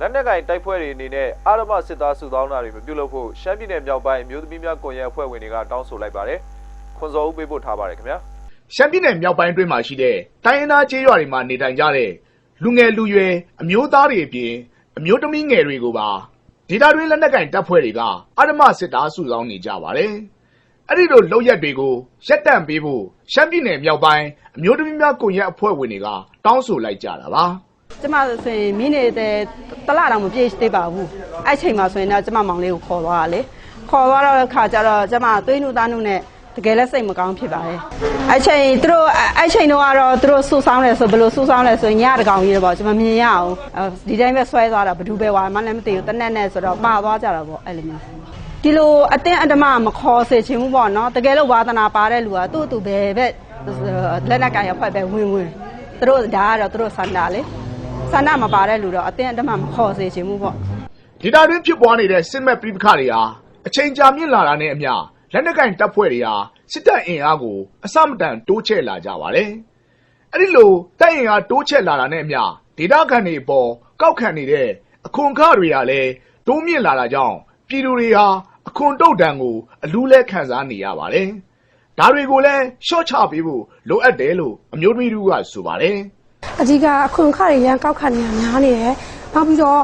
လက်နက်ကင်တိုက်ပွဲတွေအနေနဲ့အာရမစစ်သားစုဆောင်းတာတွေမပြုလုပ်ဖို့ရှမ်းပြည်နယ်မြောက်ပိုင်းအမျိုးသမီးများကွန်ရက်အဖွဲ့ဝင်တွေကတောင်းဆိုလိုက်ပါတယ်ခွန်စောဦးပေးပို့ထားပါတယ်ခင်ဗျာရှမ်းပြည်နယ်မြောက်ပိုင်းအတွင်းမှာရှိတဲ့တိုင်းရင်းသားကျေးရွာတွေမှာနေထိုင်ကြတဲ့လူငယ်လူရွယ်အမျိုးသားတွေအပြင်အမျိုးသမီးငယ်တွေကိုပါဒေတာတွင်းလက်နက်ကင်တပ်ဖွဲ့တွေကအာရမစစ်သားစုဆောင်းနေကြပါတယ်။အဲ့ဒီလိုလုပ်ရက်တွေကိုရက်တန့်ပေးဖို့ရှမ်းပြည်နယ်မြောက်ပိုင်းအမျိုးသမီးများကွန်ရက်အဖွဲ့ဝင်တွေကတောင်းဆိုလိုက်ကြတာပါ။ ကျမဆိုရင်မိနေတဲ့တလတောင်မပြည့်သေးပါဘူးအဲ့ချိန်မှာဆိုရင်တော့ကျမမောင်လေးကိုခေါ်သွားတာလေခေါ်သွားတော့ခါကျတော့ကျမသွေးနုသားနုနဲ့တကယ်လည်းစိတ်မကောင်းဖြစ်ပါတယ်အဲ့ချိန်သူတို့အဲ့ချိန်တော့ကတော့သူတို့ဆူဆောင်းတယ်ဆိုဘယ်လိုဆူဆောင်းလဲဆိုရင်ညတကောင်ကြီးတော့ပေါ့ကျမမြင်ရအောင်ဒီတိုင်းပဲဆွဲသွားတာဘယ်သူပဲဝါမှလည်းမသိဘူးတနက်နဲ့ဆိုတော့ပါသွားကြတာပေါ့အဲ့လိုမျိုးဒီလိုအတင်းအဓမ္မမခေါ်စေချင်ဘူးပေါ့နော်တကယ်လို့ဝါသနာပါတဲ့လူကသူ့အတူပဲပဲလက်နက်ကင်ရဖွဲ့ပဲဝင်ဝင်သူတို့ဒါကတော့သူတို့စန္ဒာလေ ဆန္ဒမပါတဲ့လူတော့အတင်းအဓမ္မမခေါ်စေချင်ဘူးပေါ့ဒေတာတွင်းဖြစ်ပွားနေတဲ့စစ်မဲ့ပြိပခတွေဟာအချိန်ကြာမြင့်လာတာနဲ့အမျှလက်နက်ကင်တပ်ဖွဲ့တွေဟာစစ်တပ်အင်အားကိုအစမတန်တိုးချဲ့လာကြပါတယ်။အဲ့ဒီလိုတပ်အင်အားတိုးချဲ့လာတာနဲ့အမျှဒေတာခံတွေအပေါ်ကောက်ခံနေတဲ့အခွန်အခတွေဟာလည်းတိုးမြင့်လာတာကြောင့်ပြည်သူတွေဟာအခွန်တုတ်တံကိုအလူးလဲခံစားနေရပါတယ်။ဒါတွေကိုလည်းရှော့ချပေးဖို့လိုအပ်တယ်လို့အမျိုးသမီးတို့ကဆိုပါတယ်။ အဓိကအခွန်အခတွေရန်ကောက်ခံနေတာများနေတယ်။နောက်ပြီးတော့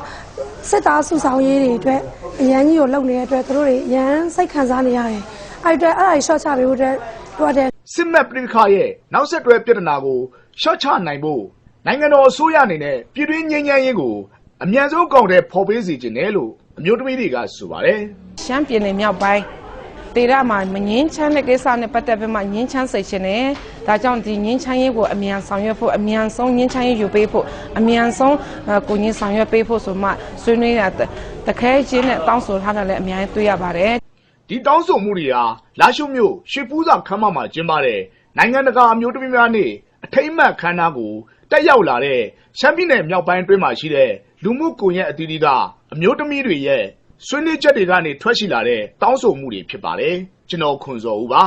စစ်သားစုဆောင်ရေးတွေအတွက်အရန်ကြီးကိုလုပ်နေတဲ့အတွက်သူတို့တွေရန်စိတ်ခံစားနေရတယ်။အဲ့ဒီအတွက်အဲ့ဒါကြီးရှော့ချပေးဖို့အတွက်လိုအပ်တယ်စစ်မှတ်ပြည်ခရဲ့နောက်ဆက်တွဲပြဿနာကိုရှော့ချနိုင်ဖို့နိုင်ငံတော်အစိုးရအနေနဲ့ပြည်တွင်းငြိမ်းချမ်းရေးကိုအမြန်ဆုံးအကောင်ထဲပေါ်ပေးစီခြင်းတယ်လို့အမျိုးသမီးတွေကဆိုပါတယ်ရှမ်းပြည်နယ်မြောက်ပိုင်း ဒေသမှာမငင်းချမ်းတဲ့ကိစ္စနဲ့ပတ်သက်ပြီးမှငင်းချမ်းစိတ်ရှင်တယ်။ဒါကြောင့်ဒီငင်းချမ်းရေးကိုအမြန်ဆောင်ရွက်ဖို့အမြန်ဆုံးငင်းချမ်းရေးယူပေးဖို့အမြန်ဆုံးအဲကိုငင်းဆောင်ရွက်ပေးဖို့ဆိုမှဆွေးနွေးတာတတခဲချင်းနဲ့တောင်းဆိုထားတာလည်းအများကြီးတွေ့ရပါတယ်ဒီတောင်းဆိုမှုတွေဟာလာရှုမြို့ရွှေပူးစာခမ်းမမှာကျင်းပတဲ့နိုင်ငံတကာအမျိုးသမီးများနေ့အထိမ်းအမှတ်ခမ်းနားကိုတက်ရောက်လာတဲ့ရှမ်းပြည်နယ်မြောက်ပိုင်းအတွင်းမှာရှိတဲ့လူမှုကွန်ရက်အသီးသီးကအမျိုးသမီးတွေရဲ့ ဆွေးနွေးချက်တွေကနေ ထွက်ရှိလာတဲ့ တောင်းဆိုမှုတွေ ဖြစ်ပါတယ် ကျွန်တော် ခွန်စော်ဦးပါ